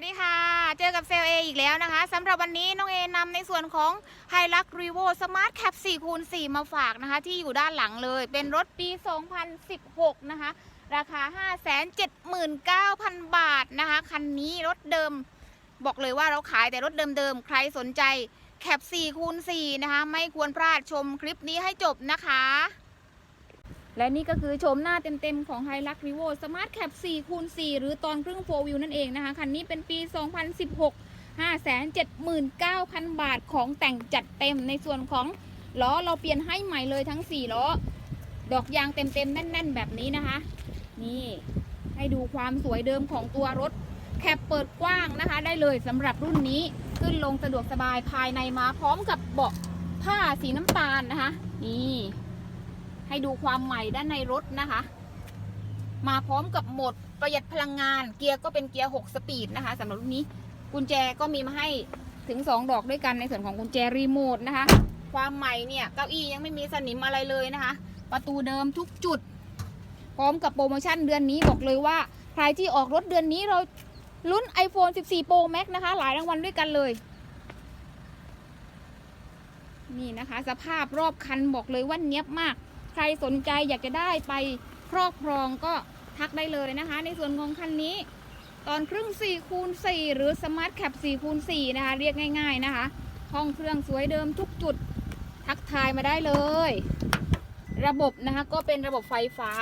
วัสดีค่ะ เจอกับเซลเออีกแล้วนะคะสำหรับวันนี้น้องเอนำในส่วนของไฮลักรีโวสมาร์ทแคป4คูณ4มาฝากนะคะ ที่อยู่ด้านหลังเลย เป็นรถปี 2016 นะคะ ราคา 579,000 บาทนะคะ คันนี้รถเดิม บอกเลยว่าเราขายแต่รถเดิมๆ ใครสนใจแคป4คูณ4นะคะ ไม่ควรพลาดชมคลิปนี้ให้จบนะคะ และนี่ก็คือชมหน้าเต็มๆของ h i l u x r e v o Smart Cap 4คูณ4หรือตอนครึ่ง4 Wheel นั่นเองนะคะ คันนี้เป็นปี 2016 579,000 บาทของแต่งจัดเต็มในส่วนของล้อเราเปลี่ยนให้ใหม่เลยทั้ง 4 ล้อ ดอกยางเต็มๆ แน่น ๆ แบบนี้นะคะ นี่ให้ดูความสวยเดิมของตัวรถ แคปเปิดกว้างนะคะ ได้เลยสำหรับรุ่นนี้ขึ้นลงสะดวกสบายภายในมาพร้อมกับเบาะผ้าสีน้ำตาลนะคะ นี่ ให้ดูความใหม่ด้านในรถนะคะ มาพร้อมกับโหมดประหยัดพลังงาน เกียร์ก็เป็นเกียร์ 6 สปีดนะคะสำหรับรุ่นนี้กุญแจก็มีมาให้ถึง 2 ดอกด้วยกันในส่วนของกุญแจรีโมทนะคะ ความใหม่เนี่ยเก้าอี้ยังไม่มีสนิมอะไรเลยนะคะ ประตูเดิมทุกจุด พร้อมกับโปรโมชั่นเดือนนี้บอกเลยว่าใครที่ออกรถเดือนนี้เราลุ้น iPhone 14 Pro Max นะคะ หลายรางวัลด้วยกันเลย นี่นะคะ สภาพรอบคันบอกเลยว่าเนี้ยบมาก รสนใจอยากจะได้ไปครอบครองก็ทักได้เลยนะคะ ในส่วนของคันนี้ ตอนครึ่ง4คูณ4หรือ Smart Cap 4คูณ4นะคะ เรียกง่าย ๆนะคะ ห้องเครื่องสวยเดิมทุกจุดทักทายมาได้เลย ระบบนะคะก็เป็นระบบไฟฟ้า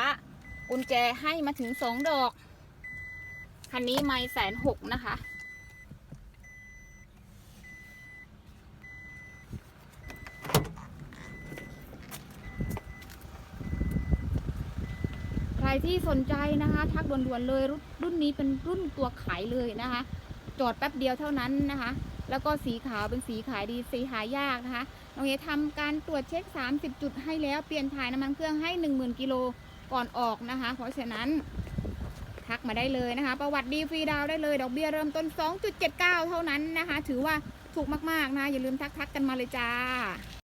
กุญแจให้มาถึง 2 ดอก คันนี้ไม่แสนหกนะคะ ที่สนใจนะคะทักด่วนๆเลยรุ่นรุ่นนี้เป็นรุ่นตัวขายเลยนะคะ จอดแป๊บเดียวเท่านั้นนะคะ แล้วก็สีขาวเป็นสีขายดีสีหายากนะคะน้องเอทำการตรวจเช็ค 30 จุดให้แล้วเปลี่ยนถ่ายน้ำมันเครื่องให้ 10,000กิโลก่อนออกนะคะ เพราะฉะนั้นทักมาได้เลยนะคะ ประวัติดีฟรีดาวได้เลย ดอกเบี้ยเริ่มต้น 2.79 เท่านั้นนะคะ ถือว่าถูกมากๆนะอย่าลืมทักทักกันมาเลยจ้า